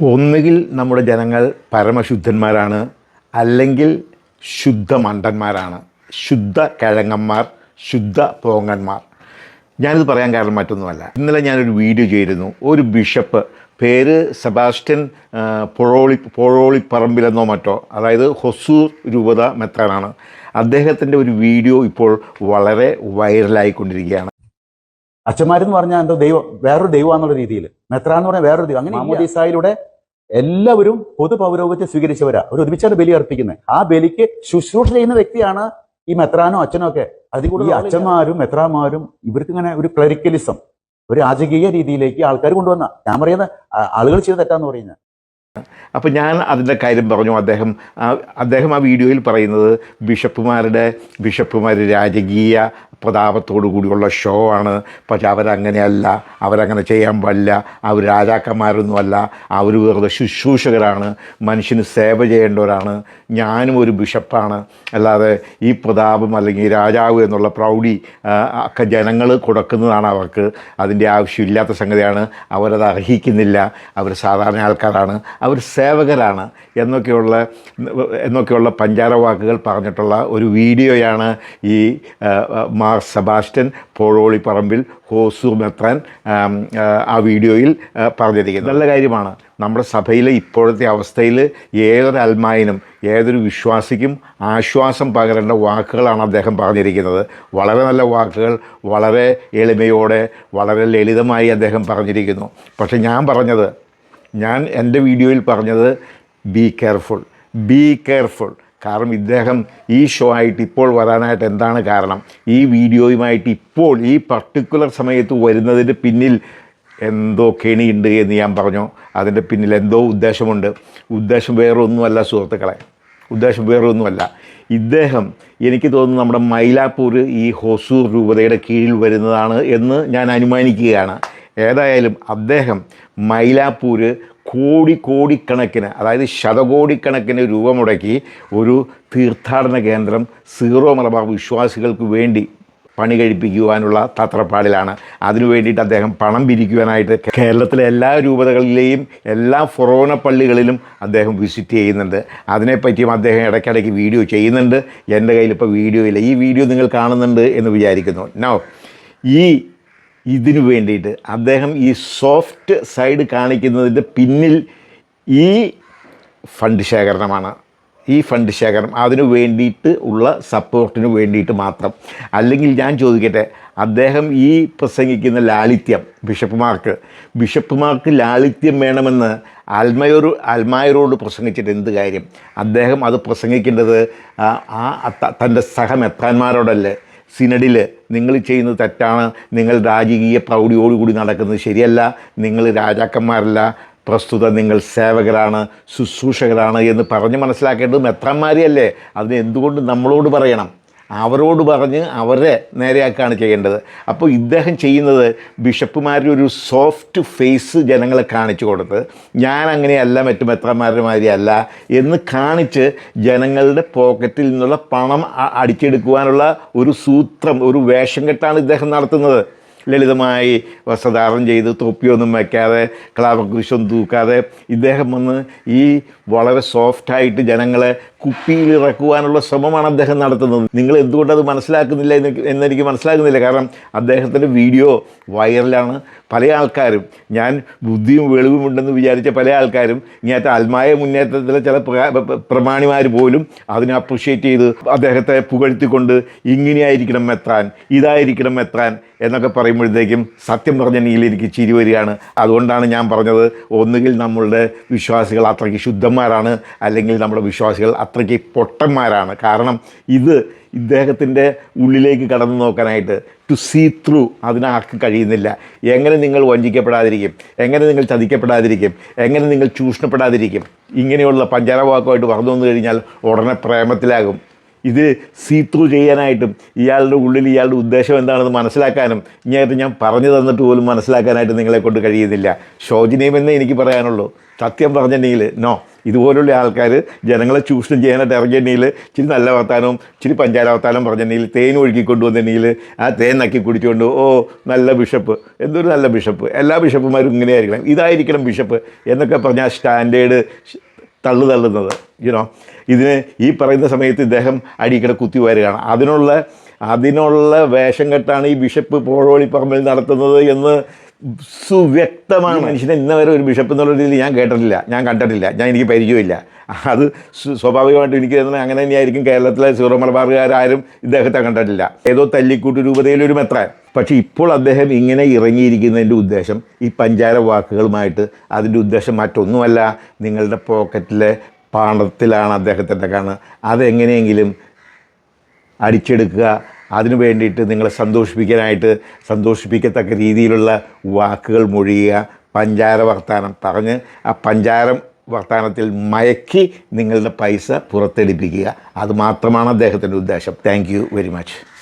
ഒന്നുകിൽ നമ്മുടെ ജനങ്ങൾ പരമശുദ്ധന്മാരാണ് അല്ലെങ്കിൽ ശുദ്ധ മണ്ടന്മാരാണ് ശുദ്ധ കിഴങ്ങന്മാർ ശുദ്ധ പോങ്ങന്മാർ ഞാനിത് പറയാൻ കാരണം മറ്റൊന്നുമല്ല. ഇന്നലെ ഞാനൊരു വീഡിയോ ചെയ്തിരുന്നു. ഒരു ബിഷപ്പ് പേര് സെബാസ്റ്റ്യൻ പുഴോളി പൊഴോളി പൊഴോളിപ്പറമ്പിലെന്നോ മറ്റോ അതായത് ഹൊസൂർ രൂപത മെത്രാനാണ്. അദ്ദേഹത്തിന്റെ ഒരു വീഡിയോ ഇപ്പോൾ വളരെ വൈറലായിക്കൊണ്ടിരിക്കുകയാണ്. അച്ഛന്മാരെന്ന് പറഞ്ഞാൽ എന്തോ ദൈവം വേറൊരു ദൈവമാണെന്നുള്ള രീതിയിൽ. മെത്ര എന്ന് പറഞ്ഞാൽ വേറൊരു ദൈവം. അങ്ങനെ മാമോദീസായിലൂടെ എല്ലാവരും പൊതു പൗരോഗത്തെ സ്വീകരിച്ചവരാ. ഒരു ഒരുമിച്ചാണ് ബലി അർപ്പിക്കുന്നത് ആ ബലിക്ക് ശുശ്രൂഷ ചെയ്യുന്ന വ്യക്തിയാണ് ഈ മെത്രാനോ അച്ഛനോ ഒക്കെ. അതുകൂടി ഈ അച്ഛന്മാരും മെത്രാമാരും ഇവർക്ക് ഇങ്ങനെ ഒരു ക്ലറിക്കലിസം ഒരു രാജകീയ രീതിയിലേക്ക് ആൾക്കാർ കൊണ്ടുവന്ന. ഞാൻ പറയുന്ന ആളുകൾ ചെയ്ത് തെറ്റാന്ന് പറയുന്നത് അപ്പോൾ ഞാൻ അതിന്റെ കാര്യം പറഞ്ഞു. അദ്ദേഹം അദ്ദേഹം ആ വീഡിയോയിൽ പറയുന്നത് ബിഷപ്പുമാരുടെ ബിഷപ്പുമാർ രാജകീയ പ്രതാപത്തോടു കൂടിയുള്ള ഷോ ആണ്. പക്ഷെ അവരങ്ങനെയല്ല. അവരങ്ങനെ ചെയ്യാൻ പാടില്ല. അവർ രാജാക്കന്മാരൊന്നുമല്ല. അവർ വെറുതെ ശുശ്രൂഷകരാണ്. മനുഷ്യന് സേവ ചെയ്യേണ്ടവരാണ്. ഞാനും ഒരു ബിഷപ്പാണ്. അല്ലാതെ ഈ പ്രതാപം അല്ലെങ്കിൽ രാജാവ് എന്നുള്ള പ്രൗഢി ഒക്കെ ജനങ്ങൾ കൊടുക്കുന്നതാണ് അവർക്ക്. അതിന്റെ ആവശ്യമില്ലാത്ത സംഗതിയാണ്. അവരത് അർഹിക്കുന്നില്ല. അവർ സാധാരണ ആൾക്കാരാണ്. അവർ സേവകരാണ് എന്നൊക്കെയുള്ള എന്നൊക്കെയുള്ള പഞ്ചാര വാക്കുകൾ പറഞ്ഞിട്ടുള്ള ഒരു വീഡിയോയാണ് ഈ മാർ സെബാസ്റ്റ്യൻ പോഴോളി പറമ്പിൽ ഹോസു മെത്രാൻ ആ, വീഡിയോയിൽ പറഞ്ഞിരിക്കുന്നത്. നല്ല കാര്യമാണ്. നമ്മുടെ സഭയിലെ ഇപ്പോഴത്തെ അവസ്ഥയിൽ ഏതൊരു അൽമായനും ഏതൊരു വിശ്വാസിക്കും ആശ്വാസം പകരേണ്ട വാക്കുകളാണ് അദ്ദേഹം പറഞ്ഞിരിക്കുന്നത്. വളരെ നല്ല വാക്കുകൾ വളരെ എളിമയോടെ വളരെ ലളിതമായി അദ്ദേഹം പറഞ്ഞിരിക്കുന്നു. പക്ഷേ ഞാൻ പറഞ്ഞത് ഞാൻ എന്റെ വീഡിയോയിൽ പറഞ്ഞത് ബി കെയർഫുൾ ബി കെയർഫുൾ കാരണം ഇദ്ദേഹം ഈ ഷോ ആയിട്ട് ഇപ്പോൾ വരാനായിട്ട് എന്താണ് കാരണം? ഈ വീഡിയോയുമായിട്ട് ഇപ്പോൾ ഈ പർട്ടിക്കുലർ സമയത്ത് വരുന്നതിന് പിന്നിൽ എന്തോ കെണിയുണ്ട് എന്ന് ഞാൻ പറഞ്ഞു. അതിന്റെ പിന്നിൽ എന്തോ ഉദ്ദേശമുണ്ട്. ഉദ്ദേശം വേറെ ഒന്നുമല്ല സുഹൃത്തുക്കളെ. ഉദ്ദേശം വേറെ ഒന്നുമല്ല ഇദ്ദേഹം എനിക്ക് തോന്നുന്നു നമ്മുടെ മൈലാപ്പൂർ ഈ ഹൊസൂർ രൂപതയുടെ കീഴിൽ വരുന്നതാണ് എന്ന് ഞാൻ അനുമാനിക്കുകയാണ്. ഏതായാലും അദ്ദേഹം മൈലാപ്പൂർ കോടി കോടിക്കണക്കിന് അതായത് ശതകോടിക്കണക്കിന് രൂപ മുടക്കി ഒരു തീർത്ഥാടന കേന്ദ്രം സീറോ മലബാർ വിശ്വാസികൾക്ക് വേണ്ടി പണി കഴിപ്പിക്കുവാനുള്ള തത്രപ്പാടിലാണ്. അതിനു വേണ്ടിയിട്ട് അദ്ദേഹം പണം പിരിക്കുവാനായിട്ട് കേരളത്തിലെ എല്ലാ രൂപതകളിലെയും എല്ലാ ഫൊറോന പള്ളികളിലും അദ്ദേഹം വിസിറ്റ് ചെയ്യുന്നുണ്ട്. അതിനെപ്പറ്റിയും അദ്ദേഹം ഇടയ്ക്കിടയ്ക്ക് വീഡിയോ ചെയ്യുന്നുണ്ട്. എന്റെ കയ്യിലിപ്പോൾ വീഡിയോ ഇല്ല ഈ വീഡിയോ നിങ്ങൾ കാണുന്നുണ്ട് എന്ന് വിചാരിക്കുന്നു. നോ ഈ ഇതിനു വേണ്ടിയിട്ട് അദ്ദേഹം ഈ സോഫ്റ്റ് സൈഡ് കാണിക്കുന്നതിന്റെ പിന്നിൽ ഈ ഫണ്ട് ശേഖരണമാണ്. ഈ ഫണ്ട് ശേഖരണം അതിനു വേണ്ടിയിട്ട് ഉള്ള സപ്പോർട്ടിന് വേണ്ടിയിട്ട് മാത്രം. അല്ലെങ്കിൽ ഞാൻ ചോദിക്കട്ടെ അദ്ദേഹം ഈ പ്രസംഗിക്കുന്ന ലാളിത്യം ബിഷപ്പുമാർക്ക് ബിഷപ്പുമാർക്ക് ലാളിത്യം വേണമെന്ന് അൽമയോർ അൽമായരോട് പ്രസംഗിച്ചിട്ട് എന്ത് കാര്യം? അദ്ദേഹം അത് പ്രസംഗിക്കേണ്ടത് ആ തന്റെ സഹമെത്രാന്മാരോടല്ലേ? സിനഡിൽ നിങ്ങൾ ചെയ്യുന്നത് തെറ്റാണ്. നിങ്ങൾ രാജകീയ പ്രൗഢിയോടുകൂടി നടക്കുന്നത് ശരിയല്ല. നിങ്ങൾ രാജാക്കന്മാരല്ല. പ്രസ്തുത നിങ്ങൾ സേവകരാണ് ശുശ്രൂഷകരാണ് എന്ന് പറഞ്ഞ് മനസ്സിലാക്കേണ്ടത് മെത്രന്മാരെയല്ലേ അതിന് എന്തുകൊണ്ട് നമ്മളോട് പറയണം? അവരോട് പറഞ്ഞ് അവരെ നേരെയാക്കുകയാണ് ചെയ്യേണ്ടത്. അപ്പോൾ ഇദ്ദേഹം ചെയ്യുന്നത് ബിഷപ്പുമാരുടെ ഒരു സോഫ്റ്റ് ഫേസ് ജനങ്ങളെ കാണിച്ചു കൊടുത്ത് ഞാൻ അങ്ങനെയല്ല മറ്റു മെത്രന്മാരുടെ മാതിരിയല്ല എന്ന് കാണിച്ച് ജനങ്ങളുടെ പോക്കറ്റിൽ നിന്നുള്ള പണം അടിച്ചെടുക്കുവാനുള്ള ഒരു സൂത്രം ഒരു വേഷം കെട്ടാണ് ഇദ്ദേഹം നടത്തുന്നത്. ലളിതമായി വസ്ത്രധാരണം ചെയ്ത് തൊപ്പിയൊന്നും വയ്ക്കാതെ ക്ലാവകൃഷൊന്നും തൂക്കാതെ ഇദ്ദേഹം വന്ന് ഈ വളരെ സോഫ്റ്റായിട്ട് ജനങ്ങളെ കുപ്പിയിൽ ഇറക്കുവാനുള്ള ശ്രമമാണ് അദ്ദേഹം നടത്തുന്നത്. നിങ്ങൾ എന്തുകൊണ്ട് അത് മനസ്സിലാക്കുന്നില്ല എന്ന് എന്നെനിക്ക് മനസ്സിലാക്കുന്നില്ല കാരണം അദ്ദേഹത്തിന്റെ വീഡിയോ വൈറലാണ്. പല ആൾക്കാരും ഞാൻ ബുദ്ധിയും വെളിവും ഉണ്ടെന്ന് വിചാരിച്ച പല ആൾക്കാരും ഇങ്ങനത്തെ ആത്മായ മുന്നേറ്റത്തിലെ ചില പ്രമാണിമാർ പോലും അതിനെ അപ്രിഷ്യേറ്റ് ചെയ്ത് അദ്ദേഹത്തെ പുകഴ്ത്തിക്കൊണ്ട് ഇങ്ങനെയായിരിക്കണം എത്താൻ ഇതായിരിക്കണം എത്താൻ എന്നൊക്കെ പറയുമ്പോഴത്തേക്കും സത്യം പറഞ്ഞ നീലിരിക്ക് ചിരി വരികയാണ്. അതുകൊണ്ടാണ് ഞാൻ പറഞ്ഞത് ഒന്നുകിൽ നമ്മളുടെ വിശ്വാസികൾ അത്രയ്ക്ക് ശുദ്ധന്മാരാണ് അല്ലെങ്കിൽ നമ്മുടെ വിശ്വാസികൾ അത്രയ്ക്ക് പൊട്ടന്മാരാണ്. കാരണം ഇത് ഇദ്ദേഹത്തിന്റെ ഉള്ളിലേക്ക് കടന്നു നോക്കാനായിട്ട് ടു സീ ത്രൂ അതിനാർക്കും കഴിയുന്നില്ല. എങ്ങനെ നിങ്ങൾ വഞ്ചിക്കപ്പെടാതിരിക്കും എങ്ങനെ നിങ്ങൾ ചതിക്കപ്പെടാതിരിക്കും എങ്ങനെ നിങ്ങൾ ചൂഷണപ്പെടാതിരിക്കും ഇങ്ങനെയുള്ള പഞ്ചാര പഞ്ചാരവാക്കുമായിട്ട് പറഞ്ഞു വന്നു കഴിഞ്ഞാൽ ഉടനെ പ്രേമത്തിലാകും. ഇത് സീ ത്രൂ ചെയ്യാനായിട്ടും ഇയാളുടെ ഉള്ളിൽ ഇയാളുടെ ഉദ്ദേശം എന്താണെന്ന് മനസ്സിലാക്കാനും ഇങ്ങനത്തെ ഞാൻ പറഞ്ഞു തന്നിട്ട് പോലും മനസ്സിലാക്കാനായിട്ട് നിങ്ങളെ കൊണ്ട് കഴിയുന്നില്ല. ശോചനീയമെന്നേ എനിക്ക് പറയാനുള്ളൂ. സത്യം പറഞ്ഞിട്ടുണ്ടെങ്കിൽ നോ ഇതുപോലുള്ള ആൾക്കാർ ജനങ്ങളെ ചൂഷണം ചെയ്യാനായിട്ട് ഇറങ്ങിയിട്ടുണ്ടെങ്കിൽ ഇച്ചിരി നല്ല വർത്താനവും ഇച്ചിരി പഞ്ചാര വർത്താനം പറഞ്ഞിട്ടുണ്ടെങ്കിൽ തേൻ ഒഴുക്കി വന്നിട്ടുണ്ടെങ്കിൽ ആ തേൻ നക്കി കുടിച്ചുകൊണ്ട് ഓ നല്ല ബിഷപ്പ് എന്തൊരു നല്ല ബിഷപ്പ്. എല്ലാ ബിഷപ്പുമാരും ഇങ്ങനെ ആയിരിക്കണം ഇതായിരിക്കണം ബിഷപ്പ് എന്നൊക്കെ പറഞ്ഞാൽ സ്റ്റാൻഡേർഡ് തള്ളു തള്ളുന്നത് യുനോ ഇതിന് ഈ പറയുന്ന സമയത്ത് ഇദ്ദേഹം അടിക്കട കുത്തി വരികയാണ്. അതിനുള്ള അതിനുള്ള വേഷം കെട്ടാണ് ഈ ബിഷപ്പ് പോഴോളിപ്പറമ്പിൽ നടത്തുന്നത് എന്ന് സുവ്യക്തമാണ് മനുഷ്യനെ ഇന്ന വരെ ഒരു ബിഷപ്പ് എന്നുള്ള രീതിയിൽ ഞാൻ കേട്ടിട്ടില്ല. ഞാൻ കണ്ടിട്ടില്ല. ഞാൻ എനിക്ക് പരിചയമില്ല. അത് സ്വ- സ്വാഭാവികമായിട്ടും എനിക്ക് തോന്നുന്നത് അങ്ങനെ തന്നെയായിരിക്കും കേരളത്തിലെ സീറോ മലബാറുകാരും ഇദ്ദേഹത്തെ കണ്ടിട്ടില്ല. ഏതോ തല്ലിക്കൂട്ട് രൂപതയിലൊരു മെത്രാൻ. പക്ഷേ ഇപ്പോൾ അദ്ദേഹം ഇങ്ങനെ ഇറങ്ങിയിരിക്കുന്നതിന്റെ ഉദ്ദേശം ഈ പഞ്ചാര വാക്കുകളുമായിട്ട് അതിന്റെ ഉദ്ദേശം മറ്റൊന്നുമല്ല. നിങ്ങളുടെ പോക്കറ്റിലെ പണത്തിലാണ് അദ്ദേഹത്തിന്റെ കാണുക അതെങ്ങനെയെങ്കിലും അടിച്ചെടുക്കുക. അതിനു വേണ്ടിയിട്ട് നിങ്ങളെ സന്തോഷിപ്പിക്കാനായിട്ട് സന്തോഷിപ്പിക്കത്തക്ക രീതിയിലുള്ള വാക്കുകൾ മൊഴിയുക പഞ്ചാര വർത്താനം പറഞ്ഞ് ആ പഞ്ചാരം വർത്താനത്തിൽ മയക്കി നിങ്ങളുടെ പൈസ പുറത്തെടുപ്പിക്കുക. അതുമാത്രമാണ് അദ്ദേഹത്തിന്റെ ഉദ്ദേശം. Thank very much